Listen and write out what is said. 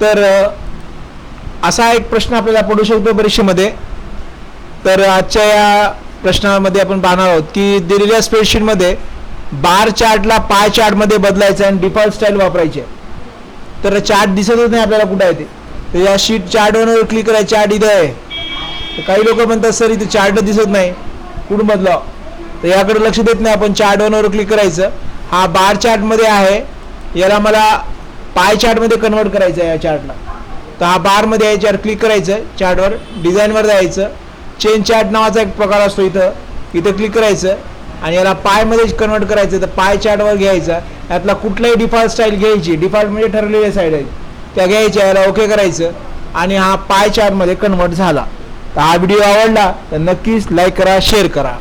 तर असा एक प्रश्न आपल्याला पडू शकतो परीक्षेमध्ये. तर आजच्या या प्रश्नामध्ये आपण पाहणार आहोत की दिलेल्या स्प्रेडशीटमध्ये बार चार्टला पाय चार्टमध्ये बदलायचं आणि डिफॉल्ट स्टाईल वापरायची आहे. तर चार्ट दिसतच नाही आपल्याला कुठं आहे ते. तर या शीट चार्टवर क्लिक करायचं चार्ट इथं आहे. तर काही लोक म्हणतात सर इथे चार्ट दिसत नाही. कुठून बदलाव? तर याकडे लक्ष देत नाही आपण. चार्ट वनवर क्लिक करायचं. हा बार चार्टमध्ये आहे. याला मला पाय चार्टमध्ये कन्वर्ट करायचं आहे या चार्टला तर हा बारमध्ये आहे याच्यावर क्लिक करायचं चार्टवर डिझाईनवर जायचं. चेन चार्ट नावाचा एक प्रकार असतो इथं. इथं क्लिक करायचं. आणि याला पायमध्ये कन्वर्ट करायचं तर पाय चार्टवर घ्यायचा. यातला कुठलाही डिफॉल्ट स्टाईल घ्यायची. डिफॉल्ट म्हणजे ठरलेल्या साईड आहेत. त्या घ्यायच्या. याला ओके करायचं. आणि हा पाय चार्टमध्ये कन्वर्ट झाला. तर हा व्हिडिओ आवडला तर नक्कीच लाईक करा शेअर करा.